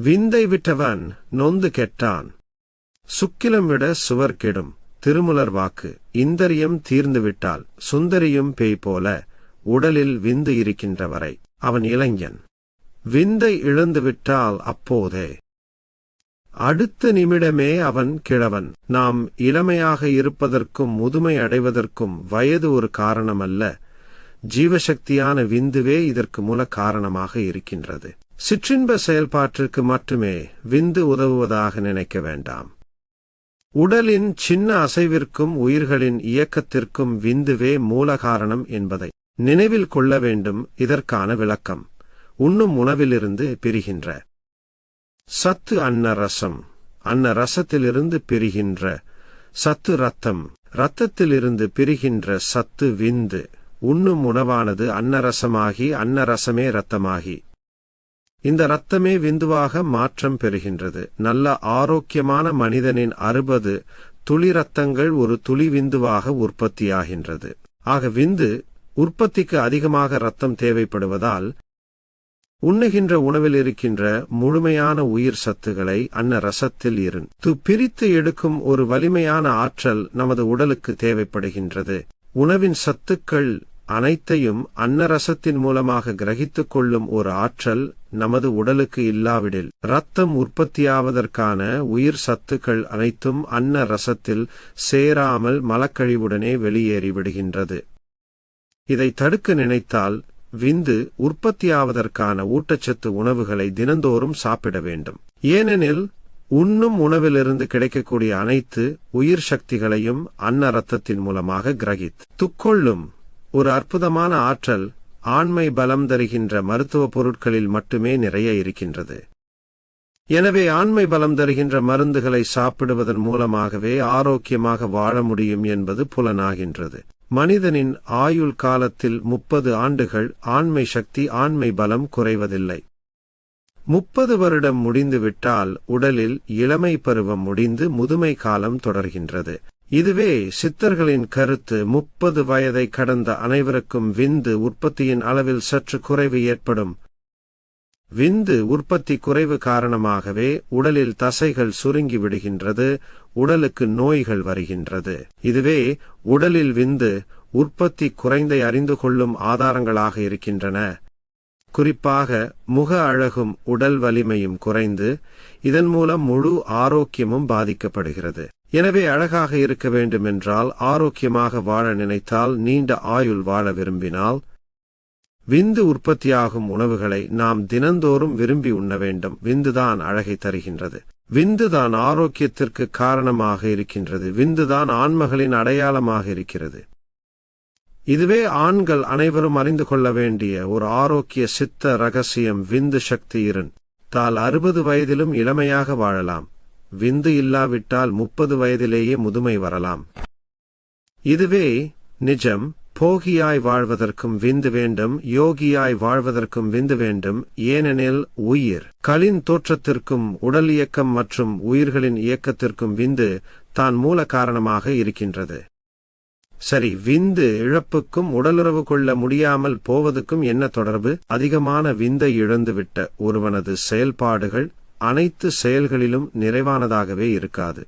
விந்தை விட்டவன் நொந்து கெட்டான். சுக்கிலம் விட சுவர் கெடும். திருமுலர் வாக்கு இந்தரியம் தீர்ந்துவிட்டால் சுந்தரியும் பேய் போல உடலில் விந்து இருக்கின்ற வரை அவன் இளைஞன். விந்தை இழந்துவிட்டால் அப்போதே. அடுத்த நிமிடமே அவன் கிழவன். நாம் இளமையாக இருப்பதற்கும் முதுமை அடைவதற்கும் வயது ஒரு காரணமல்ல. ஜீவசக்தியான விந்துவே இதற்கு மூல காரணமாக இருக்கின்றது. சிற்றின்ப செயல்பாட்டிற்கு மட்டுமே விந்து உதவுவதாக நினைக்க வேண்டாம். உடலின் சின்ன அசைவிற்கும் உயிர்களின் இயக்கத்திற்கும் விந்துவே மூல காரணம் என்பதை நினைவில் கொள்ள வேண்டும் இதற்கான விளக்கம் உண்ணும் உணவிலிருந்து பிரிகின்ற. சத்து அன்ன ரசம். அன்ன ரசத்திலிருந்து பிரிகின்ற சத்து ரத்தம். ரத்தத்திலிருந்து பிரிகின்ற சத்து விந்து. உண்ணும் உணவானது அன்னரசமாகி அன்னரசமே ரத்தமாகி. இந்த ரத்தமே விந்துவாக மாற்றம் பெறுகின்றது. நல்ல ஆரோக்கியமான மனிதனின் அறுபது துளி ரத்தங்கள் ஒரு துளி விந்துவாக உற்பத்தியாகின்றது. ஆக விந்து உற்பத்திக்கு அதிகமாக ரத்தம் தேவைப்படுவதால் உண்ணுகின்ற உணவில் இருக்கின்ற முழுமையான உயிர் சத்துகளை அன்ன ரசத்தில் இருந்து பிரித்து எடுக்கும் ஒரு வலிமையான ஆற்றல் நமது உடலுக்கு தேவைப்படுகின்றது. உணவின் சத்துக்கள் அனைத்தையும் அன்னரசத்தின் மூலமாக கிரகித்துக் கொள்ளும் ஒரு ஆற்றல் நமது உடலுக்கு இல்லாவிடில் ரத்தம் உற்பத்தியாவதற்கான உயிர் சத்துக்கள் அனைத்தும் அன்ன ரசத்தில் சேராமல் மலக்கழிவுடனே வெளியேறிவிடுகின்றது இதை தடுக்க நினைத்தால் விந்து உற்பத்தியாவதற்கான ஊட்டச்சத்து உணவுகளை தினந்தோறும் சாப்பிட வேண்டும். ஏனெனில் உண்ணும் உணவிலிருந்து கிடைக்கக்கூடிய அனைத்து உயிர் சக்திகளையும் அன்ன ரத்தத்தின் மூலமாக கிரகித். துக்கொள்ளும் ஒரு அற்புதமான ஆற்றல் ஆண்மை பலம் தருகின்ற மருத்துவ பொருட்களில் மட்டுமே நிறைய இருக்கின்றது. எனவே ஆண்மை பலம் தருகின்ற மருந்துகளை சாப்பிடுவதன் மூலமாகவே ஆரோக்கியமாக வாழ முடியும் என்பது புலனாகின்றது. மனிதனின் ஆயுள் காலத்தில் முப்பது ஆண்டுகள் ஆண்மை சக்தி ஆண்மை பலம் குறைவதில்லை. முப்பது வருடம் முடிந்துவிட்டால் உடலில் இளமை பருவம் முடிந்து முதுமை காலம் தொடர்கின்றது. இதுவே சித்தர்களின் கருத்து. முப்பது வயதை கடந்த அனைவருக்கும் விந்து உற்பத்தியின் அளவில் சற்று குறைவு ஏற்படும். விந்து உற்பத்தி குறைவு காரணமாகவே உடலில் தசைகள் சுருங்கி விடுகின்றது உடலுக்கு நோய்கள் வருகின்றது. இதுவே உடலில் விந்து உற்பத்தி குறைந்தை அறிந்து கொள்ளும் ஆதாரங்களாக இருக்கின்றன. குறிப்பாக முக அழகும் உடல் வலிமையும் குறைந்து இதன் மூலம் முழு ஆரோக்கியமும் பாதிக்கப்படுகிறது. எனவே அழகாக இருக்க வேண்டுமென்றால் ஆரோக்கியமாக வாழ நினைத்தால் நீண்ட ஆயுள் வாழ விரும்பினால் விந்து உற்பத்தியாகும் உணவுகளை நாம் தினந்தோறும் விரும்பி உண்ண வேண்டும். விந்துதான் அழகை தருகின்றது. விந்துதான் ஆரோக்கியத்திற்கு காரணமாக இருக்கின்றது. விந்துதான் ஆண்மகளின் அடையாளமாக இருக்கிறது. இதுவே ஆண்கள் அனைவரும் அறிந்து கொள்ள வேண்டிய ஒரு ஆரோக்கிய சித்த ரகசியம் விந்து சக்தி இருன் தால் அறுபது வயதிலும் இளமையாக வாழலாம். விந்து இல்லாவிட்டால் முப்பது வயதிலேயே முதுமை வரலாம். இதுவே நிஜம் போகியாய் வாழ்வதற்கும் விந்து வேண்டும் யோகியாய் வாழ்வதற்கும் விந்து வேண்டும் ஏனெனில் உயிர் களின் தோற்றத்திற்கும் உடல் இயக்கம் மற்றும் உயிர்களின் இயக்கத்திற்கும் விந்து தான் மூல காரணமாக இருக்கின்றது. சரி விந்து இழப்புக்கும் உடலுறவு கொள்ள முடியாமல் போவதுக்கும் என்ன தொடர்பு? அதிகமான விந்தை இழந்துவிட்ட ஒருவனது செயல்பாடுகள் அனைத்து செயல்களிலும் நிறைவானதாகவே இருக்காது.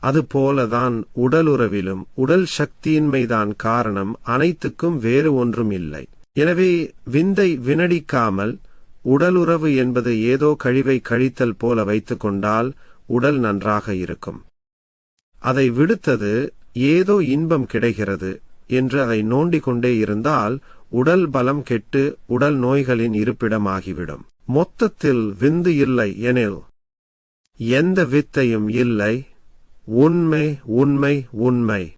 அதுபோலதான் உடலுறவிலும் உடல் சக்தியின்மைதான் காரணம் அனைத்துக்கும் வேறு ஒன்றும் இல்லை. எனவே விந்தை வினடிக்காமல் உடலுறவு என்பது ஏதோ கழிவை கழித்தல் போல வைத்துக்கொண்டால் உடல் நன்றாக இருக்கும். அதை விடுத்தது ஏதோ இன்பம் கிடைக்கிறது என்று அதை நோண்டிக் கொண்டே இருந்தால் உடல் பலம் கெட்டு உடல் நோய்களின் இருப்பிடமாகிவிடும். மொத்தத்தில் விந்து இல்லை எனில் எந்த வித்தையும் இல்லை. உண்மை உண்மை உண்மை.